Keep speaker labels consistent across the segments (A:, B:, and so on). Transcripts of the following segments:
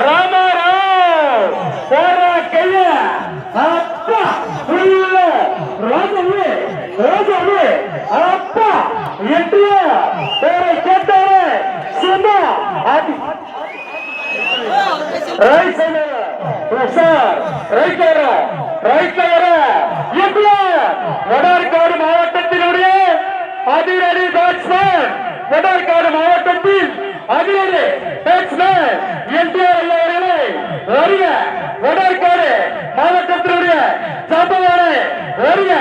A: ರಾಮಾರಾವ್ ಸರ ಕೈಯ. ಅಪ್ಪ ಹುಡುಗಿಲ್ಲ ರಾಜವೇ ರಾಜವೇ ಅಪ್ಪ ಎಟ್ಟಿಯ ಬೇರೆ ಕೆಟ್ಟರೆ ಸುಮ ಅತಿ ರೈತನ ಸರ್ ರೈತರ மாவட்டத்தில் பேட்ஸ்மேன் என்டிஆர் ஐயா அவர்களே வருக. வடார்காடு மாவட்டத்தினுடைய சம்பவானே வருக.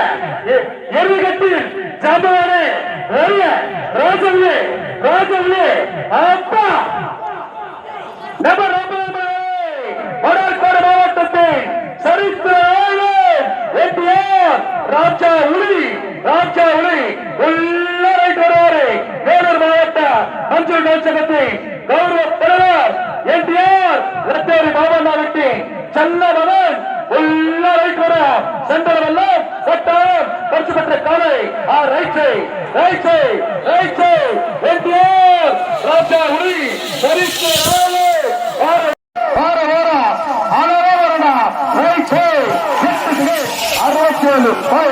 A: எருகத்தில் சம்பவானே வருக. ராஜல்லி ராஜல்லி அப்பா. நம்ம ராமராமே வடார்காடு மாவட்டத்தின் சரித்திர என்டிஆர் ராஜா உளி ராஜா உளி உள்ள மஞ்சள் நேசகத்தின் கௌரவ தலைவர் என்டிஆர் ரத்தேரி மாமன்னாவிட்டி செல்லவன் உள்ளரை வர சென்றவெல்லாம் வட்டம் பரிசு பெற்ற காலை ஆ right side right side right side NTR ராஜா உளி சரித்திர வார வார அலர வரடா ரைட் ஹே எட்டு பை.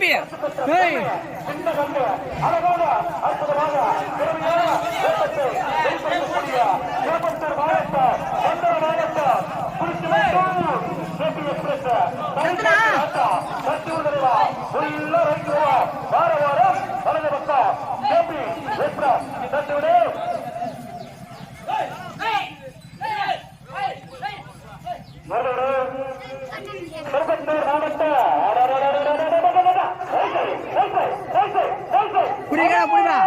B: தம்பி டேய்
A: திருப்பத்தூர் மாவட்ட
B: புடிங்கடா புடிடா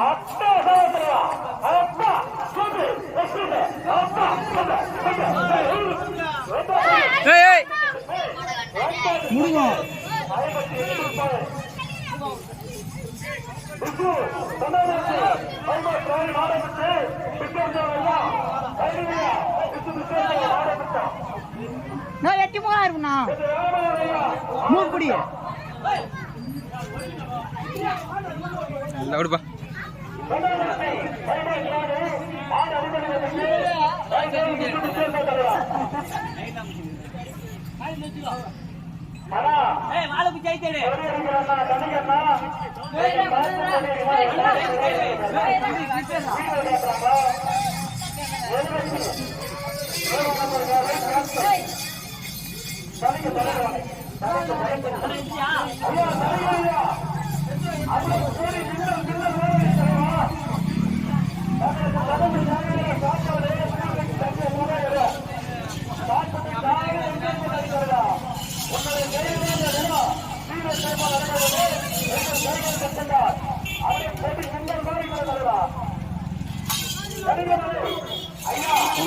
A: அப்பா சகோதரா அப்பா சொல்லு சொல்லு அப்பா
B: ஏய் ஏய் முருகன் நான் எட்டி போகா இருக்குண்ணா மூணு புடி நல்லா விடுப்பா ரெண்டாவது நாங்கள் வாரம் வந்துருப்பா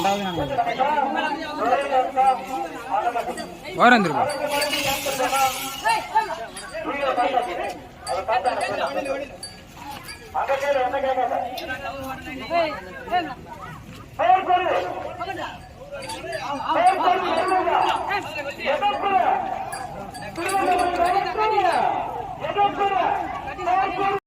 A: ரெண்டாவது கேளு என்ன கேட்காத பெயர் சொல்லு. பெயர் சொல்லு.